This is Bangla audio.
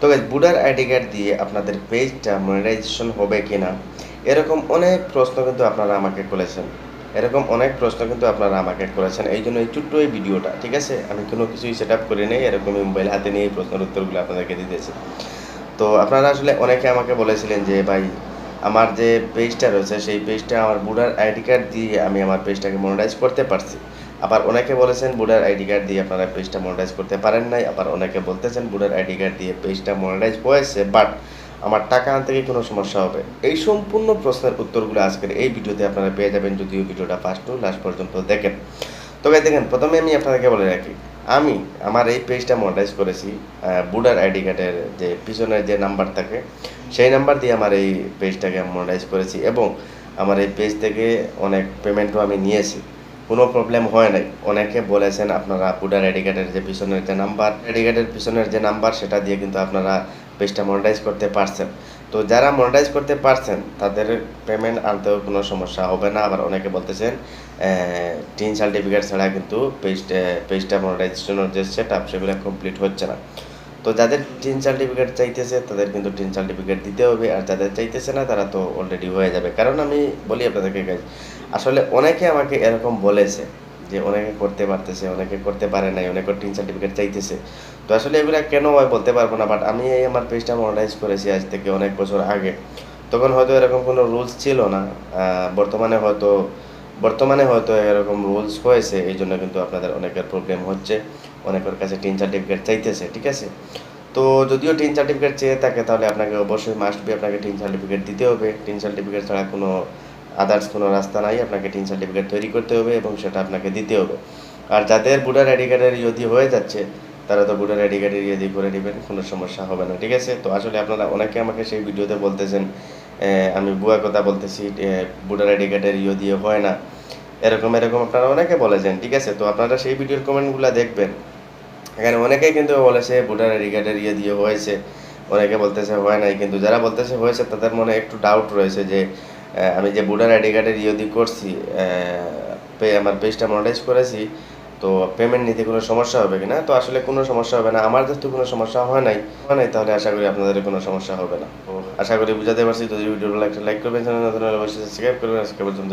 তো বুডার আইডি কার্ড দিয়ে আপনাদের পেজটা মনিটাইজেশন হবে কি না এরকম অনেক প্রশ্ন কিন্তু আপনারা আমাকে করেছেন। এরকম অনেক প্রশ্ন কিন্তু আপনারা আমাকে করেছেন। এই জন্য এই ছোট্ট এই ভিডিওটা, ঠিক আছে? আমি কোনো কিছুই সেট আপ করি নেই, এরকমই মোবাইল হাতে নিয়ে এই প্রশ্নের উত্তরগুলো আপনাদেরকে দিতেছি। তো আপনারা আসলে অনেকে আমাকে বলেছিলেন যে, ভাই, আমার যে পেজটা রয়েছে, সেই পেজটা আমার বুডার আইডি কার্ড দিয়ে আমি আমার পেজটাকে মনিটাইজ করতে পারছি। আবার অনেকে বলেছেন বুডার আইডি কার্ড দিয়ে আপনারা পেজটা মনিটাইজ করতে পারেন নাই। আবার অনেকে বলতেছেন বুডার আইডি কার্ড দিয়ে পেজটা মনিটাইজ হয়েছে বাট আমার টাকা আনতে গিয়ে কোনো সমস্যা হবে? এই সম্পূর্ণ প্রশ্নের উত্তরগুলো আজকের এই ভিডিওতে আপনারা পেয়ে যাবেন, যদিও ভিডিওটা ফার্স্ট টু লাস্ট পর্যন্ত দেখেন। তবে দেখেন, প্রথমে আমি আপনাদেরকে বলে রাখি, আমি আমার এই পেজটা মনিটাইজ করেছি বুডার আইডি কার্ডের যে পিছনের যে নাম্বার থাকে, সেই নাম্বার দিয়ে আমার এই পেজটাকে মনিটাইজ করেছি এবং আমার এই পেজ থেকে অনেক পেমেন্টও আমি নিয়েছি। কোনো প্রবলেম হয় নাই। অনেকে বলেছেন আপনারা বুডার আইডি কার্ডের যে পিছনের যে নাম্বার কার্ডের পিছনের যে নাম্বার সেটা দিয়ে কিন্তু আপনারা পেজটা মনিটাইজ করতে পারছেন। তো যারা মনিটাইজ করতে পারছেন, তাদের পেমেন্ট আনতেও কোনো সমস্যা হবে না। আবার অনেকে বলতেছেন টিন সার্টিফিকেট ছাড়া কিন্তু পেজটা পেজটা মনিটাইজেশনের যে সেট আপ সেগুলো কমপ্লিট হচ্ছে না। তো যাদের টিন সার্টিফিকেট চাইতেছে তাদের কিন্তু টিন সার্টিফিকেট দিতে হবে। আর যাদের চাইতেছে না তারা তো অলরেডি হয়ে যাবে। কারণ আমি বলি আপনাদেরকে guys, আসলে অনেকে আমাকে এরকম বলেছে যে অনেকে করতে পারতেছে অনেকে করতে পারে নাই অনেকে টিন সার্টিফিকেট চাইতেছে। তো আসলে এগুলো কেন হয় বলতে পারব না বাট আমি এই আমার পেজটা মনিটাইজ করেছি আজ থেকে অনেক বছর আগে। তখন হয়তো এরকম কোনো রুলস ছিল না। বর্তমানে হয়তো বর্তমানে হয়তো এরকম রুলস হয়েছে এই জন্য কিন্তু আপনাদের অনেকের প্রবলেম হচ্ছে। অনেকের কাছে টিন সার্টিফিকেট চাইতেছে, ঠিক আছে? তো যদিও টিন সার্টিফিকেট চেয়ে থাকে, তাহলে আপনাকে অবশ্যই মাস্ট বি আপনাকে টিন সার্টিফিকেট দিতে হবে। টিন সার্টিফিকেট ছাড়া কোনো আদার্স কোনো রাস্তা নাই, আপনাকে টিন সার্টিফিকেট তৈরি করতে হবে এবং সেটা আপনাকে দিতে হবে। আর যাদের বুডার আইডি কার্ডের ইয়দি হয়ে যাচ্ছে, তারা তো বুডার আইডি কার্ডের ইয়দি করে নেবেন, কোনো সমস্যা হবে না, ঠিক আছে? তো আসলে আপনারা অনেকে আমাকে সেই ভিডিওতে বলতেছেন আমি বুয়া কথা বলতেছি বুডার আইডি কার্ডের ইয়ে দিয়ে হয় না। এরকম এরকম আপনারা অনেকে বলেছেন, ঠিক আছে? তো আপনারা সেই ভিডিওর কমেন্টগুলো দেখবেন। এখানে অনেকেই কিন্তু বলেছে ভোটার আইডি কার্ডের ইয়ে দিয়ে হয়েছে। অনেকে বলতেছে হয় নাই কিন্তু যারা বলতেছে হয়েছে তাদের মনে একটু ডাউট রয়েছে যে আমি যে ভোটার আইডি কার্ডের ইয়ে দিয়ে করছি পে- আমার পেজটা মনিটাইজ করেছি তো পেমেন্ট নিতে কোনো সমস্যা হবে কিনা? তো আসলে কোনো সমস্যা হবে না। আমার যেহেতু কোনো সমস্যা হয় নাই হয় নাই তাহলে আশা করি আপনাদের কোনো সমস্যা হবে না। তো আশা করি বুঝাতে পারছি। যদি ভিডিওগুলো একটা লাইক করবেন চ্যানেল নতুন অবশ্যই সাবস্ক্রাইব করবেন। আজকে পর্যন্ত